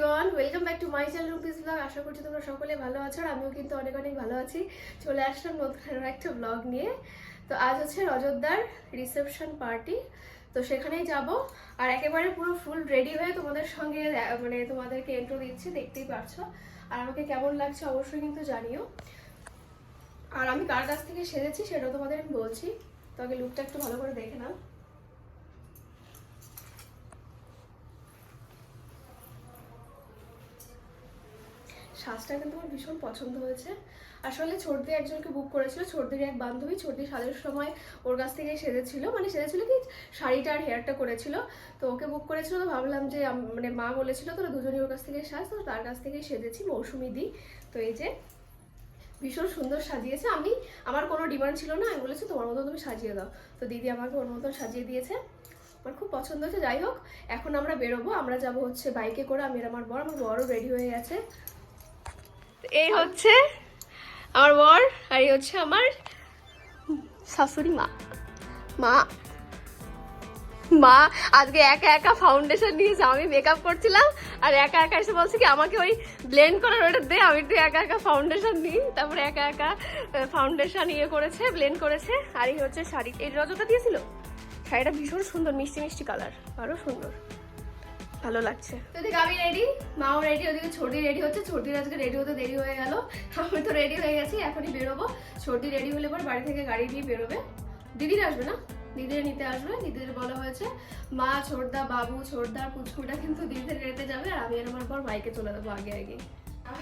Everyone welcome back to my channel Rupi's blog আশা করছি তোমরা সকলে ভালো আছো আর আমিও কিন্তু অনেক অনেক ভালো আছি। চলে আসলাম নতুন একটা ব্লগ নিয়ে। তো আজ হচ্ছে রজতদার রিসেপশন পার্টি তো সেখানেই যাব। আর একেবারে পুরো ফুল রেডি হয়ে তোমাদের সঙ্গে মানে তোমাদেরকে এন্ট্রো দিচ্ছি, দেখতেই পারছ। আর আমাকে কেমন লাগছে অবশ্যই কিন্তু জানিও। আর আমি কার কাছ থেকে সেজেছি সেটাও তোমাদের আমি বলছি। তো আগে লুকটা একটু ভালো করে দেখে নাও। সাজটা কিন্তু আমার ভীষণ পছন্দ হয়েছে। আসলে ছোটদি একজনকে বুক করেছিল ছোটদির এক বান্ধবী ছোটদি সাজের সময় ওর কাছ থেকেই সেজেছিল। মানে সেজেছিল কি, শাড়িটা আর হেয়ারটা করেছিল। তো ওকে বুক করেছিল, তো ভাবলাম যে মানে মা বলেছিল, তোরা দুজনই ওর কাছ থেকে সাজ। তো তার কাছ থেকেই সেজেছি মৌসুমি দি। তো এই যে, ভীষণ সুন্দর সাজিয়েছে। আমি, আমার কোনো ডিমান্ড ছিল না। আমি বলেছি, তোমার মতো তুমি সাজিয়ে দাও। তো দিদি আমাকে ওর মতন সাজিয়ে দিয়েছে। আমার খুব পছন্দ হয়েছে। যাই হোক, এখন আমরা বেরোবো। আমরা যাব হচ্ছে বাইকে করে। আমি আমার বর, আমার বড় রেডি হয়ে গেছে। এই হচ্ছে আমার বর আর এই হচ্ছে আমার শাশুড়ি মা। মা। মা, আজকে একা একা ফাউন্ডেশন নিয়েছে, আমি মেকআপ করছিলাম আর একা একা এসে বলছে কি, আমাকে ওই ব্লেন্ড করার ওটা দে, আমি একটু একা একা ফাউন্ডেশন নিই। তারপরে একা একা ফাউন্ডেশন ইয়ে করেছে ব্লেন্ড করেছে। আর এই হচ্ছে শাড়ি। এই রজটা দিয়েছিল? শাড়িটা ভীষণ সুন্দর, মিষ্টি মিষ্টি কালার আরও সুন্দর। ভালো লাগছে। তো এদিকে আমি রেডি মাও রেডি ওদিকে ছোটি রেডি হচ্ছে। ছোটির আজকে রেডি হতে দেরি হয়ে গেল। আমি তো রেডি হয়ে গেছি, এখনই বেরোবো। ছোটি রেডি হলে পর বাড়ি থেকে গাড়ি নিয়ে বেরোবে। দিদির আসবে না? দিদির নিতে আসবে। দিদির বলা হয়েছে, মা, ছোটদা, বাবু, ছোটদা, পুচকুটা কিন্তু দিদিদের রেতে যাবে, আর আমি আর আমার পর মাইকে চলে যাব আগে আগে।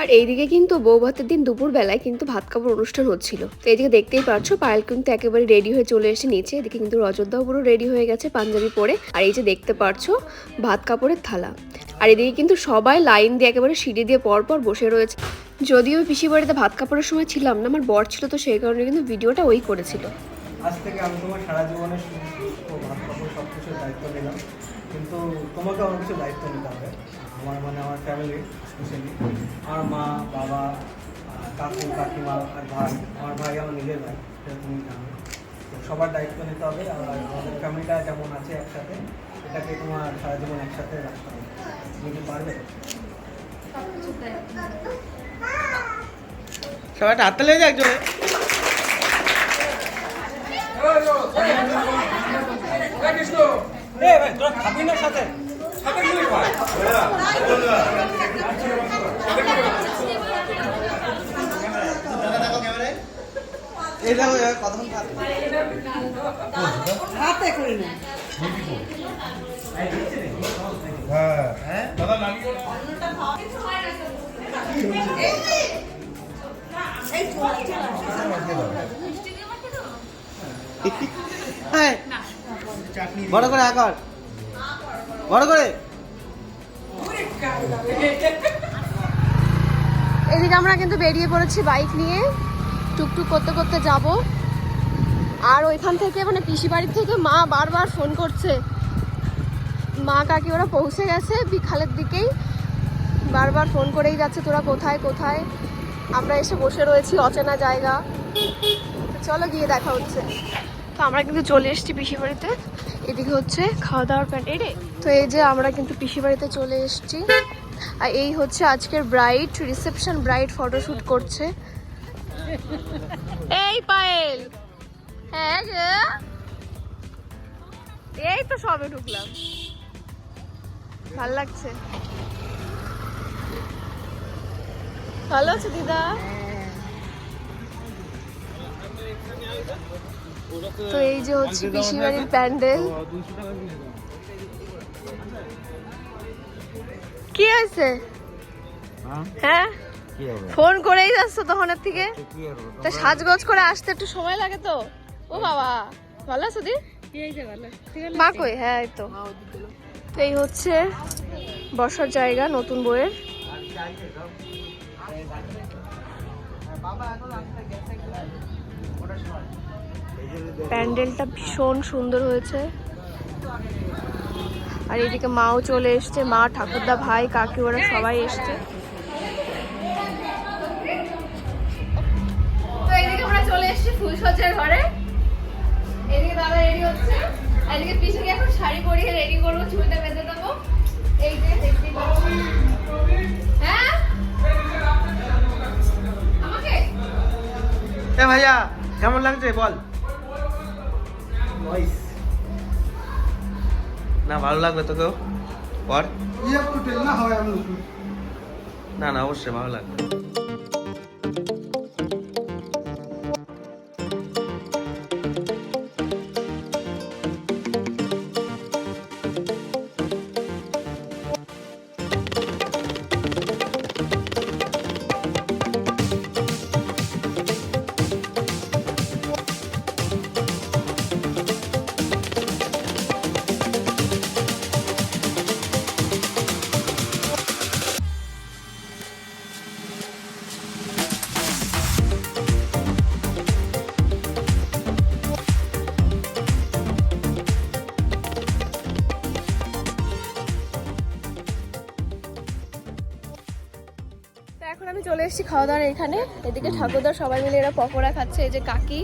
আর এইদিকে কিন্তু বউ ভাতের দিন দুপুর বেলায় কিন্তু ভাত খাবার অনুষ্ঠান হচ্ছিল। তো এইদিকে দেখতেই পাচ্ছ, পায়েল কিন্তু একেবারে রেডি হয়ে চলে এসে নিচে, এদিকে কিন্তু রজতদাও পুরো রেডি হয়ে গেছে পাঞ্জাবি পরে। আর এই যে দেখতে পারছ ভাত কাপড়ের থালা। আর এদিকে কিন্তু সবাই লাইন দিয়ে একেবারে সিঁড়ি দিয়ে পরপর বসে রয়েছে। যদিও পিসি বাড়িতে ভাত কাপড়ের সময় ছিলাম না, আমার বর ছিল তো সেই কারণে কিন্তু ভিডিওটা ওই করেছিল। আজ থেকে আমি তোমার সারা জীবনের সুখ ভাত কাপড় সব কিছুর দায়িত্ব নিলাম। কিন্তু তোমাকে আমার কিছু দায়িত্ব নিতে হবে, আমার মানে আমার ফ্যামিলি স্পেশালি আমার মা বাবা কাকু কাকিমা আর ভাই আমার ভাই আমার নিজের ভাই সেটা তুমি জানো তো সবার দায়িত্ব নিতে হবে আর আমাদের ফ্যামিলিটা যেমন আছে একসাথে এটাকে তোমার সারা জীবন একসাথে রাখতে হবে। তুমি কি পারবে? সবাই হাতটা লেগে যায় একজনে এ ভাই তোরা খাবি না সাথে? কতক্ষণ হ্যাঁ বড় করে আকার বড় করে। এদিকে আমরা কিন্তু বেরিয়ে পড়েছি বাইক নিয়ে। টুকটুক করতে করতে যাব। আর ওইখান থেকে মানে পিসি বাড়ির থেকে মা বারবার ফোন করছে। মা কাকি ওরা পৌঁছে গেছে বিকালের দিকেই। বারবার ফোন করেই যাচ্ছে, তোরা কোথায় কোথায়? আমরা এসে বসে রয়েছি, অচেনা জায়গা। চলো গিয়ে দেখা হচ্ছে। তো আমরা কিন্তু চলে এসেছি পিসি বাড়িতে। এদিকে হচ্ছে খাওয়া দাওয়ার প্যান্ট তো এই যে আমরা কিন্তু পিসি বাড়িতে চলে এসেছি। আর এই হচ্ছে আজকের ব্রাইড রিসেপশন ব্রাইড ফটোশুট করছে। এই পায়েল। হ্যাঁ এই তো সবে ঢুকলাম। ভালো লাগছে। ভালো আছে দিদা? তো এই যে হচ্ছে পিসি বাড়ির প্যান্ডেল। কি হয়েছে? হ্যাঁ? ফোন করেই যাচ্ছ তখনের থেকে? তা সাজগোজ করে আসতে একটু সময় লাগে তো? ও বাবা ভালো আছো দি? মা কই? হ্যাঁ এই তো। তো এই হচ্ছে বসার জায়গা নতুন বইয়ের। প্যান্ডেলটা ভীষণ সুন্দর হয়েছে। আর এদিকে মাও চলে এসছে, মা, ঠাকুরদা, ভাই, কাকি, ওরা সবাই এসছে। এখন শাড়ি পরিয়ে রেডি করব বেঁধে দেবো। এই যে পাচ্ছি হ্যাঁ ভাইয়া কেমন লাগছে? বল। না ভালো লাগবে তোকেও পর না না অবশ্যই ভালো লাগবে। এখন আমি চলে এসেছি খাওয়া দাওয়ার এখানে এদিকে ঠাকুরদার সবাই মিলে এরা পকোড়া খাচ্ছে এই যে কাকি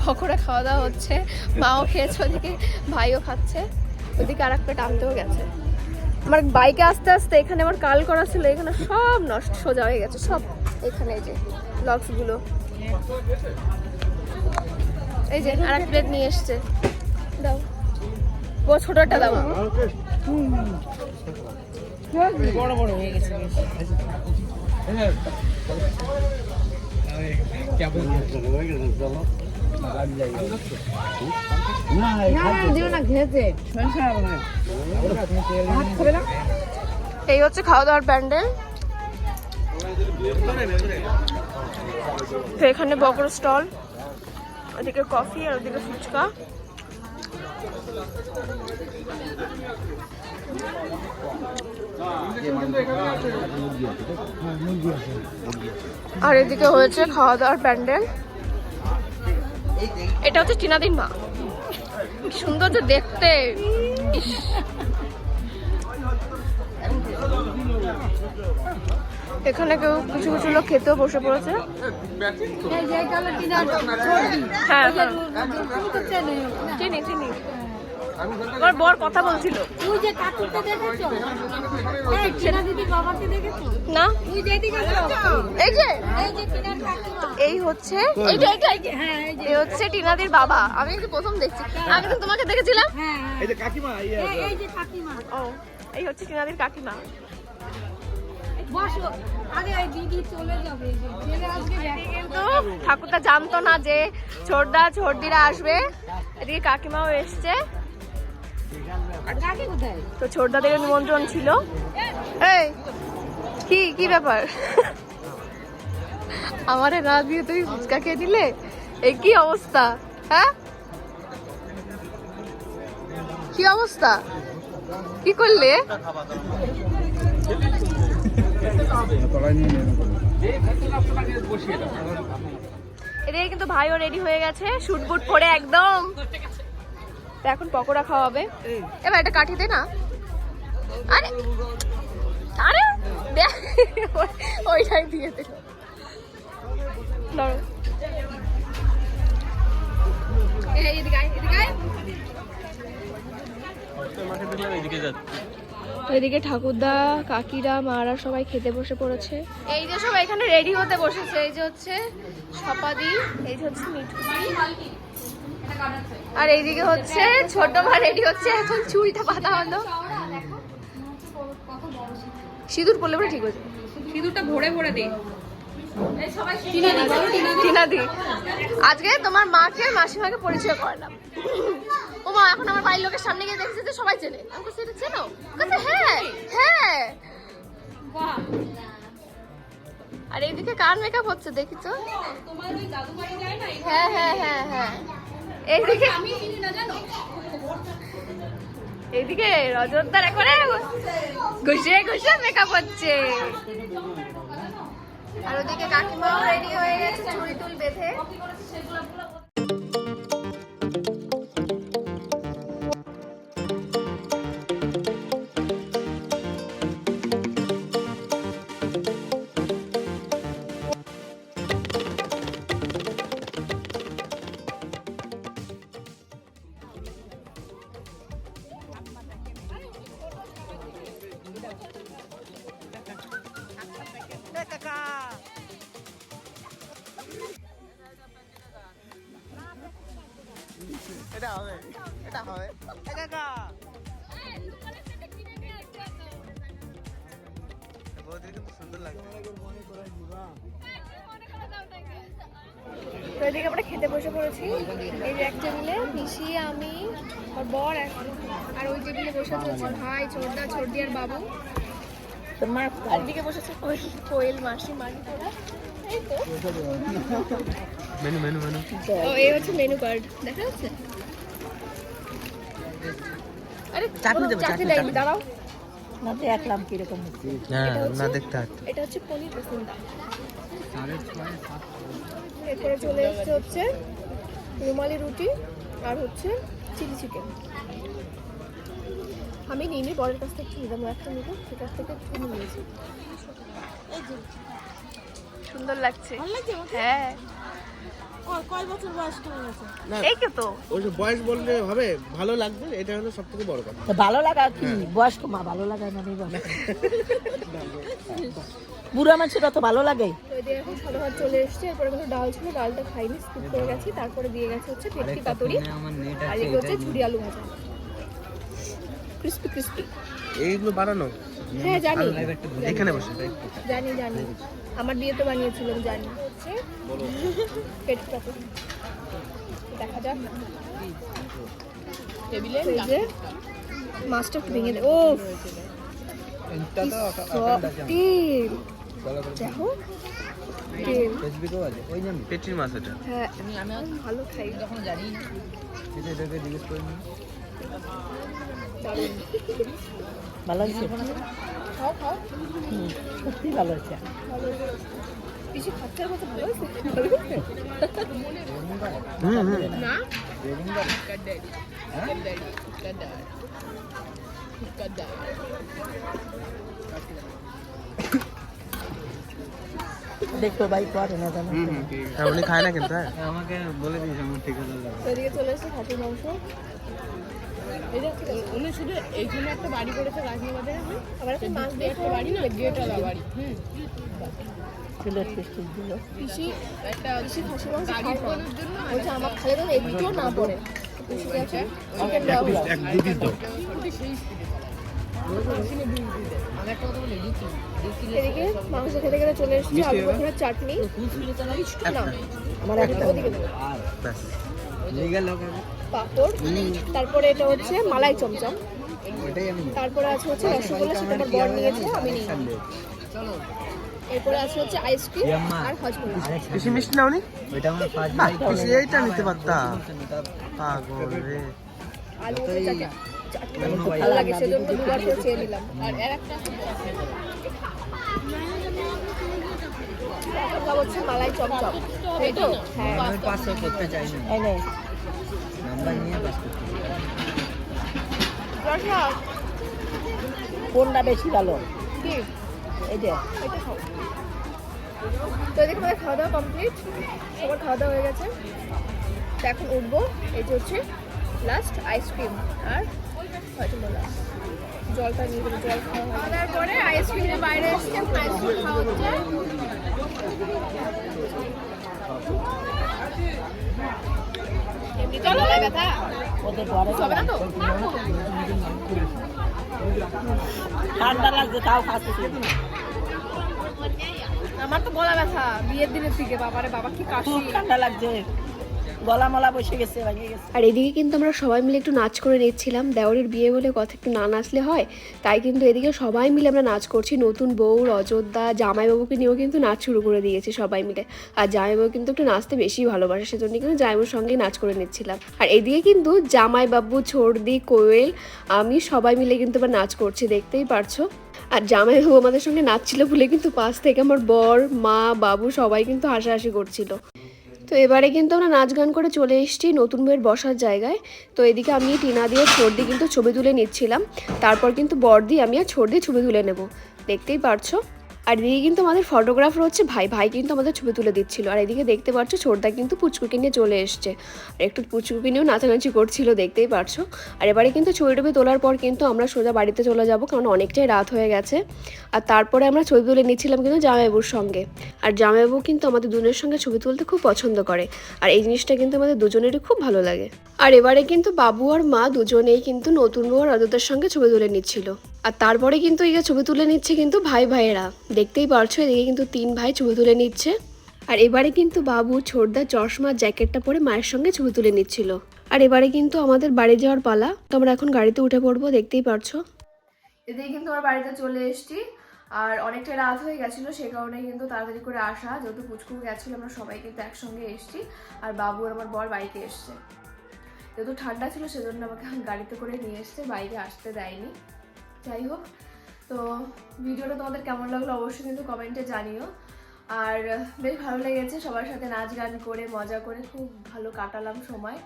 পকোড়া খাওয়া দাওয়া হচ্ছে মাও খেয়েছে ওদিকে ভাইও খাচ্ছে ওদিকে আর একটা টানতেও গেছে আমার বাইকে আস্তে আস্তে এখানে আমার কাল করা ছিল এখানে সব নষ্ট সোজা হয়ে গেছে সব এখানে এই যে লক্সগুলো এই যে আর এক প্লেট নিয়ে এসছে দাও ও ছোটটা দাও এই হচ্ছে খাওয়া দাওয়ার প্যান্ডেল। তো এখানে বকর স্টল ওদিকে কফি আর ওদিকে ফুচকা। আর এদিকে হয়েছে খাওয়া দাওয়ার প্যান্ডেল। এটা হচ্ছে টিনাদিন মা। সুন্দর যে দেখতে। এখানে কেউ কিছু কিছু লোক খেতেও বসে পড়েছে। হ্যাঁ হ্যাঁ। চিনি চিনি। আমার বর কথা বলছিল। তুই যে দেখেছ? এই দিদি বাবাকে দেখেছ? না। তুই যেদিকে এই যে। এই যে টিনার কাকিমা। এই হচ্ছে এই যে এই যে হ্যাঁ এই যে। হচ্ছে টিনাদির বাবা। আমি কিন্তু প্রথম দেখছি। আগে তো তোমাকে দেখেছিলাম। হ্যাঁ হ্যাঁ। এই যে কাকিমা এই- এই যে কাকিমা। ও এই হচ্ছে টিনাদির কাকিমা। বসো। আরে এই দিদি চলে যাবে। এই যে ছেলে আজকে ব্যাক- কিন্তু ঠাকুরটা জানতো না যে ছোটদা ছোটদিরা আসবে। এদিকে কাকিমাও এসছে। তো ছোটদাদের নিমন্ত্রণ ছিল। এই কি কি ব্যাপার? আমারে না দিয়ে তুই ফুচকা খেয়ে দিলে এই কি অবস্থা? হ্যাঁ? কি অবস্থা? কি করলে? এদিকে কিন্তু ভাইও রেডি হয়ে গেছে শুট বুট পরে একদম। তো এখন পকোড়া খাওয়া হবে। এবার এটা কাঠি দে না। আরে আরে ওইটাই দিয়ে দে। এদিকে ঠাকুরদা কাকিরা মারা সবাই খেতে বসে পড়েছে। এই যে সবাই এখানে রেডি হতে বসেছে। এই যে হচ্ছে সপাদি এই যে হচ্ছে মিঠু আর এইদিকে হচ্ছে ছোট মা রেডি হচ্ছে এখন চুলটা বাঁধা। হলো সিঁদুর পরলে পরে ঠিক হয়ে যাবে। সিঁদুরটা ভরে ভরে দে টিনাদি আজকে তোমার মাকে মাসিমাকে পরিচয় করালাম। ও মা এখন আমার বাড়ির লোকের সামনে গিয়ে দেখেছে যে সবাই চেনে। আমি বলছি, চেনো? বলছে, হ্যাঁ হ্যাঁ। আর এইদিকে কার মেকআপ হচ্ছে দেখি তো তোমার ওই দাদু বাড়ি যায় না? হ্যাঁ হ্যাঁ হ্যাঁ হ্যাঁ। এইদিকে আমি চিনি না জানো? এইদিকে রজতদার ঘুষে ঘুষে মেকআপ হচ্ছে আর ওদিকে কাকিমাও রেডি হয়ে গেছে চুড়ি টুল বেঁধে হবে। এটা হবে। কাকা। বৌদির কিন্তু সুন্দর লাগছে তো এদিকে আমরা খেতে বসে পড়েছি। এই যে এক টেবিলে পিসি আমি আর বর আর ওই টেবিলে বসে পড়েছে ভাই ছোটদা ছোটদি আর বাবু। আর বসেছে কোয়েল কোয়েল মাসি মানি তোরা এই তো। মেনু মেনু মেনু ও এই হচ্ছে মেনু কার্ড দেখা যাচ্ছে? চাটনি দেবে, চাটনি দেয়নি দাঁড়াও। না দেখলাম কীরকম। হ্যাঁ এটা হচ্ছে- না দেখতে এটা হচ্ছে পনির রসুনদা এরপরে চলে এসছে হচ্ছে রুমালি রুটি আর হচ্ছে চিলি চিকেন। আমি নিইনি বরের কাছ থেকে নিলাম একটা নিল সে কাছ থেকে একটু নিয়েছি। সুন্দর লাগছে। হ্যাঁ। কয় বছর বয়স কেমন আছে এই তো ওই যে বয়স বললে হবে ভালো লাগবে এটা হলো সব থেকে বড় কথা। ভালো লাগা কি? বয়স্ক মা ভালো লাগা মানে বুড়া মানুষের ভালো লাগে। তো এখন সাদা ভাত চলে এসছে এরপরে কিন্তু ডাল ছিল ডালটা খাইনি স্কিপ করে গেছি তারপরে দিয়ে গেছে হচ্ছে পাতুরি আর এগুলো হচ্ছে ঝুড়ি আলু ভাজা। ক্রিস্পি ক্রিস্পি এইগুলো বানানো? হ্যাঁ জানি। এখানে বসে। জানি জানি। আমার বিয়ে তো বানিয়েছিলাম জানি। ভেটকি দেখা যাক। টেবিলে যে মাছটা একটু ভেঙে দে। ও তেল। দেখো তেল। পেটির মাছ এটা। হ্যাঁ আমি ভালো খাই। যখন জানি ভালো হয়েছে খাও খাও সত্যি ভালো হয়েছে। বেশি খরচার মতো ভালো হয়েছে ভালো হয়েছে? হুম হুম না দেখো ভাই করে না জানো। হ্যাঁ উনি খায় না কিন্তু হ্যাঁ। আমাকে বলে দিস আমার ঠিক আছে এদিকে চলে এসেছে খাসির মাংস। উনি শুধু এইখানে একটা বাড়ি করেছে রাজনীবাজারে আবার একটা মাছ দিয়ে একটা বাড়ি না গেটওয়ালা বাড়ি দিল। পিসি একটা পিসি খাসি মাংস না বলছে আমার খালে তো একটুও না পড়ে। এদিকে মাংস খেতে খেতে চলে এসেছে আলু চাটনি। আমার একটা ওদিকে পাঁপড় তারপরে এটা হচ্ছে মালাই চমচম। তারপরে আছে হচ্ছে রসগোল্লা সেটা আমার বর নিয়েছে আমি নিই। এরপরে আছে হচ্ছে আইসক্রিম আর হজমোলা। বেশি মিষ্টি নাও নি? ওইটা আমার ফার্স্ট বাহ, বেশি এইটা নিতে পারতাম পাগল রে। আলু চাটনি চাটনি আমার খুব ভালো লাগে সেজন্য দুবার করে চেয়ে নিলাম। আর এর একটা হচ্ছে মালাই চমচম। তাই তো? হ্যাঁ। পাঁচশো করতে চাই না। নিয়ে করতে কোনটা বেশি ভালো? এই যে। তো এদিকে আমাদের খাওয়া দাওয়া কমপ্লিট সবার খাওয়া দাওয়া হয়ে গেছে। তো এখন উঠবো। এই যে হচ্ছে লাস্ট আইসক্রিম আর হজমোলা জলটা নিয়ে গেলে জল খাওয়া তারপরে আইসক্রিমের বাইরে এসে আইসক্রিম খাওয়া হচ্ছে। ঠান্ডা লাগছে তাও খাচ্ছে। আমার তো গলা ব্যথা বিয়ের দিনের থেকে বাবারে বাবা কি কাশি। ঠান্ডা লাগছে। গলা মলা বসে গেছে, ভেঙে গেছে। আর এদিকে কিন্তু আমরা সবাই মিলে একটু নাচ করে নিচ্ছিলাম। দেওরের বিয়ে বলে কথা একটু না নাচলে হয়, তাই কিন্তু এদিকে সবাই মিলে আমরা নাচ করছি। নতুন বউ অযোধ্যা জামাইবাবুকে নিয়েও কিন্তু নাচ শুরু করে দিয়েছে সবাই মিলে। আর জামাইবাবু কিন্তু একটু নাচতে বেশি ভালোবাসে, সেজন্য কিন্তু জামাইবাবুর সঙ্গে নাচ করে নিচ্ছিলাম। আর এদিকে কিন্তু জামাইবাবু ছর্দি কোয়েল, আমি সবাই মিলে কিন্তু আবার নাচ করছি, দেখতেই পারছ। আর জামাইবাবু আমাদের সঙ্গে নাচছিল বলে কিন্তু পাশ থেকে আমার বর, মা, বাবু সবাই কিন্তু হাসাহাসি করছিল। তো এবারে কিন্তু আমরা নাচ গান করে চলে এসেছি নতুন বইয়ের বসার জায়গায়। তো এদিকে আমি টিনা দিয়ে ছর্দি কিন্তু ছবি তুলে নিচ্ছিলাম। তারপর কিন্তু বর দিয়ে আমি আর ছর্দি ছবি তুলে নেব। দেখতেই পারছ? আর এদিকে কিন্তু আমাদের ফটোগ্রাফার হচ্ছে ভাই। ভাই কিন্তু আমাদের ছবি তুলে দিচ্ছিল। আর এদিকে দেখতে পাচ্ছ ছোটদা কিন্তু পুচকুকে নিয়ে চলে এসছে। আর একটু পুচকুকে নিয়েও নাচানাচি করছিল, দেখতেই পারছ। আর এবারে কিন্তু ছবি টবি তোলার পর কিন্তু আমরা সোজা বাড়িতে চলে যাব, কারণ অনেকটাই রাত হয়ে গেছে। আর তারপরে আমরা ছবি তুলে নিচ্ছিলাম কিন্তু জামাইবাবুর সঙ্গে। আর জামাইবাবু কিন্তু আমাদের দুজনের সঙ্গে ছবি তুলতে খুব পছন্দ করে। আর এই জিনিসটা কিন্তু আমাদের দুজনেরই খুব ভালো লাগে। আর এবারে কিন্তু বাবু আর মা দুজনেই কিন্তু নতুন বউ আর সঙ্গে ছবি তুলে নিচ্ছিল। আর তারপরে কিন্তু এই ছবি তুলে নিচ্ছে কিন্তু ভাই ভাইয়েরা। দেখতেই পারছ, এদিকে কিন্তু তিন ভাই ছবি তুলে নিচ্ছে। আর এবারে কিন্তু বাবু ছোটদা চশমা জ্যাকেটটা পরে মায়ের সঙ্গে ছবি তুলে নিচ্ছিল। আর এবারে কিন্তু আমাদের বাড়ি যাওয়ার পালা। তো আমরা এখন গাড়িতে উঠে পড়ব, দেখতেই পারছ। এদিকে কিন্তু আমার বাড়িতে চলে এসেছি। আর অনেকটা রাত হয়ে গেছিল, সে কারণে কিন্তু তাড়াতাড়ি করে আসা। যেহেতু পুচকু গেছিল, আমরা সবাই কিন্তু একসঙ্গে এসেছি। আর বাবু আর আমার বর বাইকে এসছে। যেহেতু ঠান্ডা ছিল, সেজন্য আমাকে গাড়িতে করে নিয়ে এসছে বাইকে আসতে দেয়নি। যাই হোক, তো ভিডিওটা তোমাদের কেমন লাগল অবশ্যই কিন্তু কমেন্টে জানিও। আর বেশ ভালো লেগেছে সবার সাথে নাচ গান করে, মজা করে, খুব ভালো কাটালাম সময়।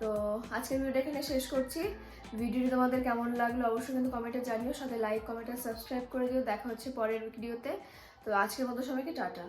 তো আজকের ভিডিওটা এখানে শেষ করছি। ভিডিওটি তোমাদের কেমন লাগল অবশ্যই কিন্তু কমেন্টে জানিও। সাথে লাইক কমেন্ট আর সাবস্ক্রাইব করে দিও। দেখা হচ্ছে পরের ভিডিওতে। তো আজকের মতো সবাইকে টাটা।